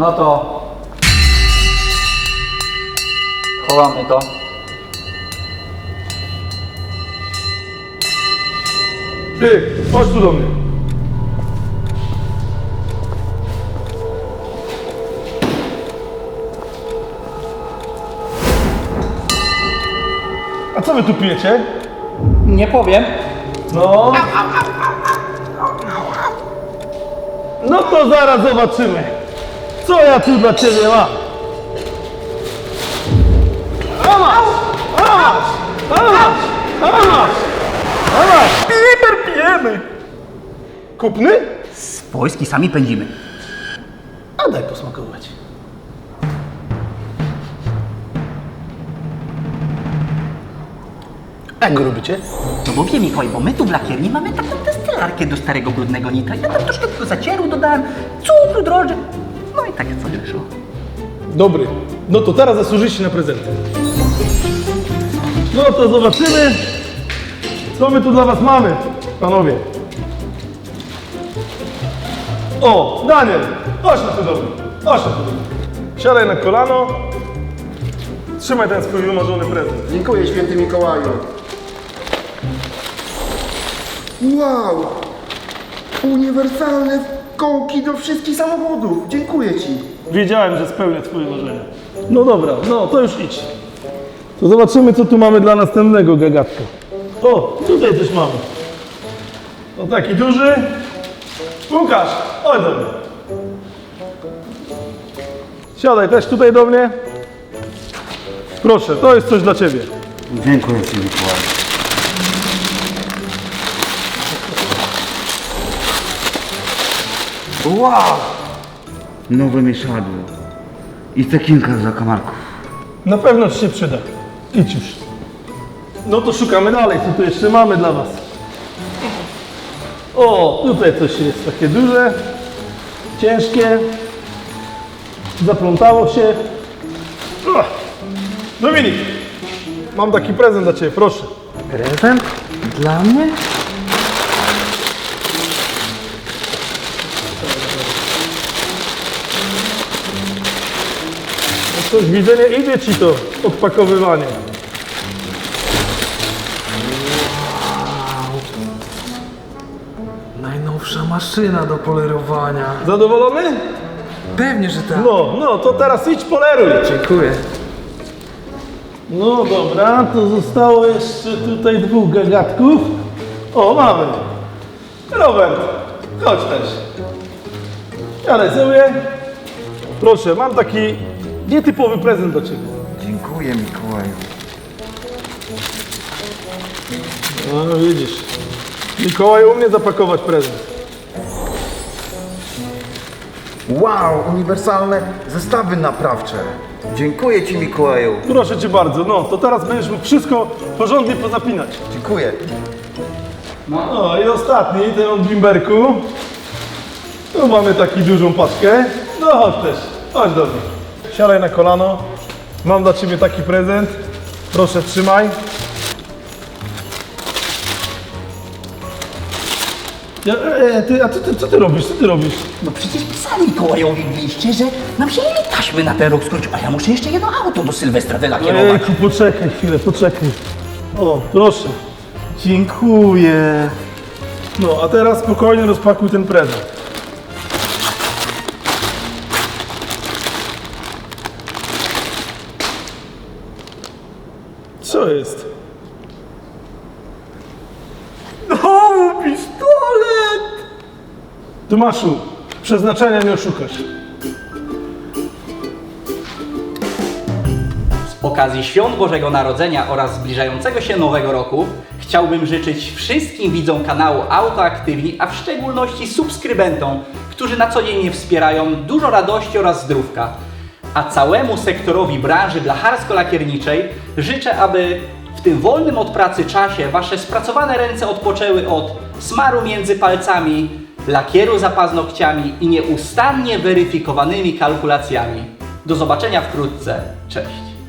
No to... Chowamy to. Ty, chodź tu do mnie. A co wy tu pijecie? Nie powiem. No. No to zaraz zobaczymy. Co ja tu dla ciebie mam? A masz! A masz! A masz! A masz! A masz! Piper pijemy! Kupny? Swojski sami pędzimy. A daj posmakować. Jak go robicie? No bo wie Mikołaj, bo my tu w lakierni mamy taką destylarkę do starego brudnego nitra. Ja tam troszkę tylko zacieru dodałem, cukru, drożdży. No i takie coś wyszło. Dobry. No to teraz zasłużycie na prezenty. No to zobaczymy, co my tu dla was mamy, panowie. O, Daniel, chodź na tu do mnie. Chodź na tu do mnie. Siadaj na kolano. Trzymaj ten swój wymarzony prezent. Dziękuję, święty Mikołaju. Wow! Uniwersalne kołki do wszystkich samochodów. Dziękuję Ci. Wiedziałem, że spełnię twoje marzenia. No dobra, no to już idź. To zobaczymy, co tu mamy dla następnego gagatka. O, tutaj coś mamy. O taki duży. Łukasz, chodź do mnie. Siadaj też tutaj do mnie. Proszę, to jest coś dla ciebie. Dziękuję Ci Mikołaju. Wow! Nowe mieszadło. I cekinka z zakamarków. Na pewno ci się przyda. Idź już. No to szukamy dalej, co tu jeszcze mamy dla was. O, tutaj coś jest takie duże, ciężkie, zaplątało się. Ach. Dominik, mam taki prezent dla Ciebie, proszę. Prezent? Dla mnie? Coś widzę, nie idzie Ci to odpakowywanie. Najnowsza maszyna do polerowania. Zadowolony? Pewnie, że tak. No, no, to teraz idź poleruj. Dziękuję. No dobra, to zostało jeszcze tutaj dwóch gagatków. O, mamy. Robert, chodź też. Siadaj sobie. Proszę, mam taki nietypowy prezent dla Ciebie. Dziękuję Mikołaju. No widzisz, Mikołaj umie zapakować prezent. Wow, uniwersalne zestawy naprawcze. Dziękuję Ci Mikołaju. Proszę Cię bardzo, no to teraz będziesz mógł wszystko porządnie pozapinać. Dziękuję. No i ostatni, ten od Bimberku. Tu mamy taką dużą paczkę. No chodź też, chodź do mnie. Siadaj na kolano. Mam dla Ciebie taki prezent. Proszę, trzymaj. Ja, e, ty, a co ty, co ty robisz? Co ty robisz? No przecież pisali Mikołajowi że nam się ile taśmy na ten rok skończył, a ja muszę jeszcze jedno auto do Sylwestra wylakierować. Ejku, poczekaj chwilę, poczekaj. O, proszę. Dziękuję. No, a teraz spokojnie rozpakuj ten prezent. Co jest? O, pistolet! Tomaszu, przeznaczenia nie oszukasz. Z okazji Świąt Bożego Narodzenia oraz zbliżającego się Nowego Roku chciałbym życzyć wszystkim widzom kanału Autoaktywni, a w szczególności subskrybentom, którzy na co dzień mnie wspierają, dużo radości oraz zdrówka. A całemu sektorowi branży blacharsko-lakierniczej życzę, aby w tym wolnym od pracy czasie Wasze spracowane ręce odpoczęły od smaru między palcami, lakieru za paznokciami i nieustannie weryfikowanymi kalkulacjami. Do zobaczenia wkrótce. Cześć!